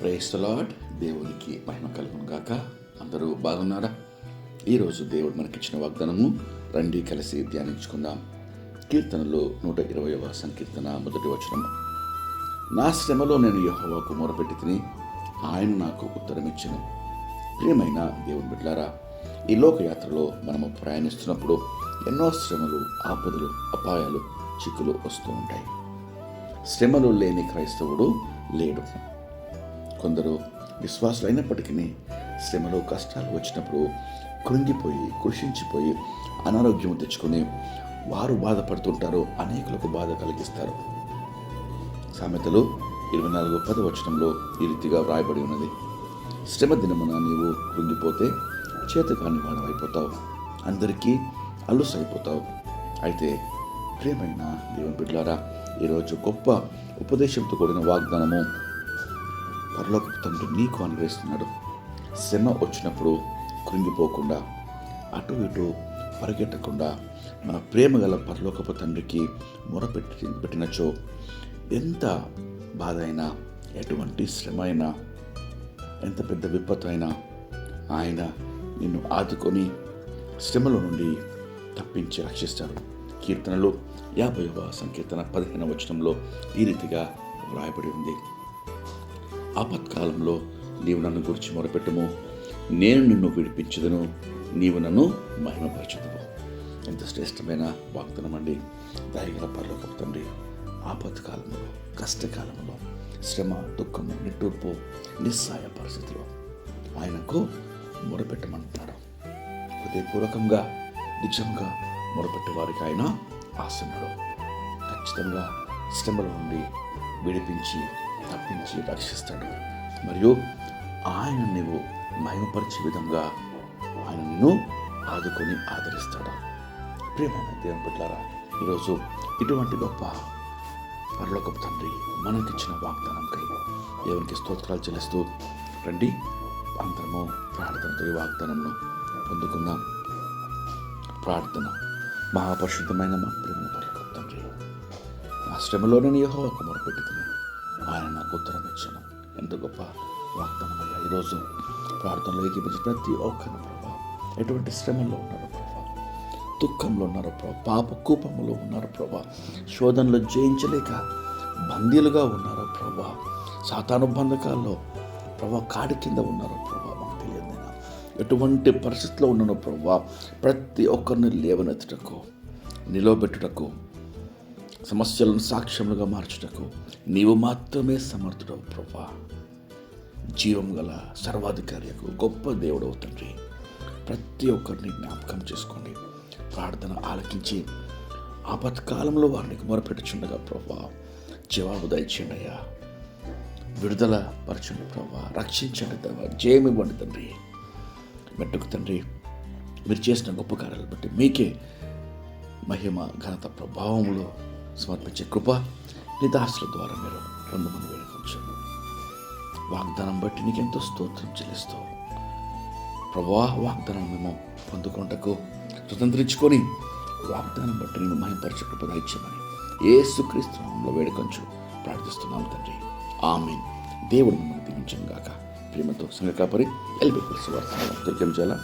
Praise the Lord దేవునికి మహిమ కలుగును గాక. అందరూ బాగున్నారా? ఈరోజు దేవుడు మనకిచ్చిన వాగ్దానము రండి కలిసి ధ్యానించుకుందాం. కీర్తనలో నూట ఇరవైవ సంకీర్తన మొదటి వచనం నా శ్రమలో నేను యహోవాకు మొరపెట్టి తిని ఆయన నాకు ఉత్తరమిచ్చెను. ప్రియమైన దేవుని బిడ్డారా ఈ లోకయాత్రలో మనము ప్రయాణిస్తున్నప్పుడు ఎన్నో శ్రమలు ఆపదలు అపాయాలు చిక్కులు వస్తూ ఉంటాయి. శ్రమలు లేని క్రైస్తవుడు లేడు. కొందరు విశ్వాసులైనప్పటికీ శ్రమలో కష్టాలు వచ్చినప్పుడు కృంగిపోయి కృషించిపోయి అనారోగ్యం తెచ్చుకొని వారు బాధపడుతుంటారు అనేకులకు బాధ కలిగిస్తారు. సామెతలు ఇరవై నాలుగు పది వచనంలో ఈ రీతిగా వ్రాయబడి ఉన్నది. శ్రమ దినమున నీవు కృంగిపోతే చేతకాని వాడవైపోతావు అందరికీ అల్లుసైపోతావు అయితే ప్రియమైన దేవుని బిడ్డలారా ఈరోజు గొప్ప ఉపదేశంతో కూడిన వాగ్దానము పరలోక తండ్రి నీకు అనుగ్రహిస్తున్నాడు. శ్రమ వచ్చినప్పుడు కృంగిపోకుండా అటు ఇటు పరిగెట్టకుండా మన ప్రేమ గల పరలోకపు తండ్రికి మొరపెట్టి పెట్టినచో ఎంత బాధ అయినా ఎటువంటి శ్రమ అయినా ఎంత పెద్ద విపత్తు అయినా ఆయన నిన్ను ఆదుకొని శ్రమల నుండి తప్పించి రక్షిస్తారు. కీర్తనలు యాభైవ సంకీర్తన పదిహేనవ వచనంలో ఈ రీతిగా వ్రాయబడి ఉంది. ఆపత్కాలంలో నీవు నన్ను గురించి మొరపెట్టము. నేను నిన్ను విడిపించదును. నీవు నన్ను మహిమపరచదువు. ఎంత శ్రేష్టమైన వాగ్దానం అండి దయగల పరలోకపు తండ్రి ఆపత్కాలంలో కష్టకాలంలో శ్రమ దుఃఖము నిట్టూర్పు నిస్సాయ పరిస్థితిలో ఆయనకు మొరపెట్టమంటున్నాడు హృదయపూర్వకంగా నిజంగా మొరపెట్టే వారికి ఆయన ఆసనుడు. ఖచ్చితంగా శ్రమలో నుండి విడిపించి తప్పించి రక్షిస్తాడు. మరియు ఆయన నువ్వు మయమపరిచే విధంగా ఆయన నిన్ను ఆదుకొని ఆదరిస్తాడు. ప్రియమైన దేవుని బిడ్డారా ఈరోజు ఇటువంటి గొప్ప పరలోక తండ్రి మనకిచ్చిన వాగ్దానంకై దేవునికి స్తోత్రాలు చెల్లిస్తూ రండి. అందరము ప్రార్థనతో ఈ వాగ్దానంను పొందుకుందాం. ప్రార్థన. మహాపరిశుద్ధమైన మా ప్రేమ పరలోకపు తండ్రి నా శ్రమలోనే యహో ఒక మొరపెట్టుకుని ఆయన నాకు ఉత్తరం ఇచ్చాను. ఎంత గొప్ప వాగ్దానం అయ్యా ఈరోజు ప్రార్థనలో ఏకీపించిన ప్రతి ఒక్కరిని ప్రభా ఎటువంటి శ్రమలో ఉన్నారో ప్రభా దుఃఖంలో ఉన్నారో ప్రభా పాప కూపంలో ఉన్నారో ప్రభా శోధనలో జయించలేక బందీలుగా ఉన్నారో ప్రభా సాతాను బంధకాల్లో ప్రభా కాడి కింద ఉన్నారో ప్రభా మాకు తెలియదు ఎటువంటి పరిస్థితిలో ఉన్నానో ప్రభా ప్రతి ఒక్కరిని లేవనెత్తుటకు నిలవబెట్టుటకు సమస్యలను సాక్ష్యములుగా మార్చుటకు నీవు మాత్రమే సమర్థుడవు ప్రభా. జీవం గల సర్వాధికారియకు గొప్ప దేవుడవు తండ్రి. ప్రతి ఒక్కరిని జ్ఞాపకం చేసుకోండి. ప్రార్థన ఆలకించి ఆపత్కాలంలో వారిని మొరపెట్టుచుండగా ప్రభా. జవాబు దయచేయండి అయ్యా. విడుదల పరచండి ప్రభా. రక్షించండి దేవా. జయమివ్వండి తండ్రి. మెట్టుకు తండ్రి మీరు చేసిన గొప్ప కార్యాలు బట్టి మీకే మహిమ ఘనత ప్రభావములో సమర్పించే కృప నిదాసుల ద్వారా మీరు పొందమని వేడుకొచ్చు వాగ్దానం బట్టి నీకెంతో స్తోత్రం చెల్లిస్తావు ప్రభా వాగ్దానం మేము పొందుకుంటకు స్వతంత్రించుకొని వాగ్దానం బట్టి నేను మహింపరచు కృప దయచేయమని ఏసుక్రీస్తునంలో వేడుకొంచు ప్రార్థిస్తున్నాను తండ్రి. ఆమె దేవుడు మిమ్మల్ని దీవించను ప్రేమతో సంఘ కాపరి ఎల్బి పులుసు వార్త చేయాలా